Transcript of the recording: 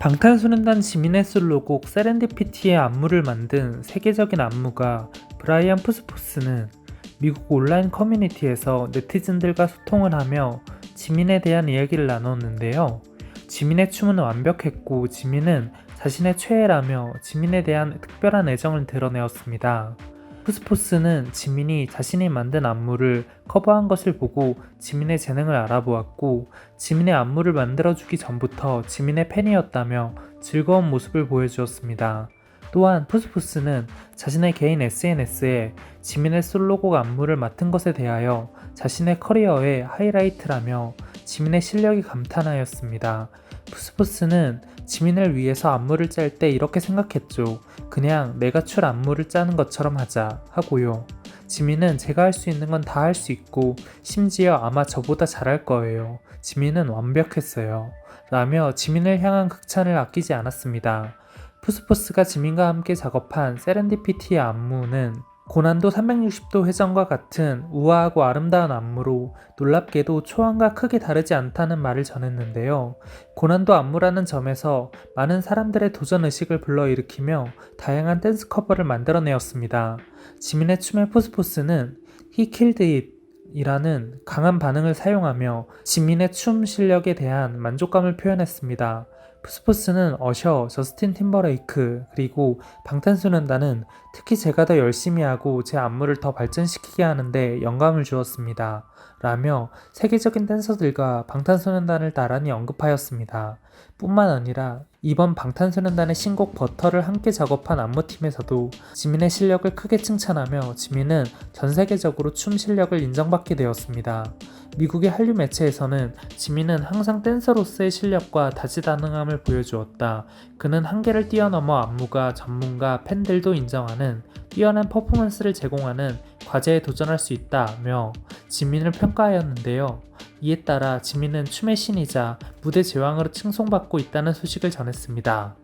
방탄소년단 지민의 솔로곡 세렌디피티의 안무를 만든 세계적인 안무가 브라이언 푸스푸스는 미국 온라인 커뮤니티에서 네티즌들과 소통을 하며 지민에 대한 이야기를 나눴는데요. 지민의 춤은 완벽했고 지민은 자신의 최애라며 지민에 대한 특별한 애정을 드러내었습니다. 푸스푸스는 지민이 자신이 만든 안무를 커버한 것을 보고 지민의 재능을 알아보았고 지민의 안무를 만들어주기 전부터 지민의 팬이었다며 즐거운 모습을 보여주었습니다. 또한 푸스푸스는 자신의 개인 SNS에 지민의 솔로곡 안무를 맡은 것에 대하여 자신의 커리어의 하이라이트라며 지민의 실력이 감탄하였습니다. 푸스푸스는 지민을 위해서 안무를 짤 때 이렇게 생각했죠. 그냥 내가 출 안무를 짜는 것처럼 하자 하고요. 지민은 제가 할 수 있는 건 다 할 수 있고 심지어 아마 저보다 잘할 거예요. 지민은 완벽했어요. 라며 지민을 향한 극찬을 아끼지 않았습니다. 푸스푸스가 지민과 함께 작업한 세렌디피티의 안무는 고난도 360도 회전과 같은 우아하고 아름다운 안무로 놀랍게도 초안과 크게 다르지 않다는 말을 전했는데요. 고난도 안무라는 점에서 많은 사람들의 도전 의식을 불러일으키며 다양한 댄스 커버를 만들어내었습니다. 지민의 춤의 푸스푸스는 He Killed It 이라는 강한 반응을 사용하며 지민의 춤 실력에 대한 만족감을 표현했습니다. 푸스푸스는 어셔, 저스틴 팀버레이크, 그리고 방탄소년단은 특히 제가 더 열심히 하고 제 안무를 더 발전시키게 하는데 영감을 주었습니다. 라며 세계적인 댄서들과 방탄소년단을 나란히 언급하였습니다. 뿐만 아니라 이번 방탄소년단의 신곡 버터를 함께 작업한 안무팀에서도 지민의 실력을 크게 칭찬하며 지민은 전 세계적으로 춤 실력을 인정받게 되었습니다. 미국의 한류 매체에서는 지민은 항상 댄서로서의 실력과 다재다능함을 보여주었다. 그는 한계를 뛰어넘어 안무가 전문가 팬들도 인정하는 뛰어난 퍼포먼스를 제공하는 과제에 도전할 수 있다며 지민을 평가하였는데요. 이에 따라 지민은 춤의 신이자 무대 제왕으로 칭송받고 있다는 소식을 전했습니다.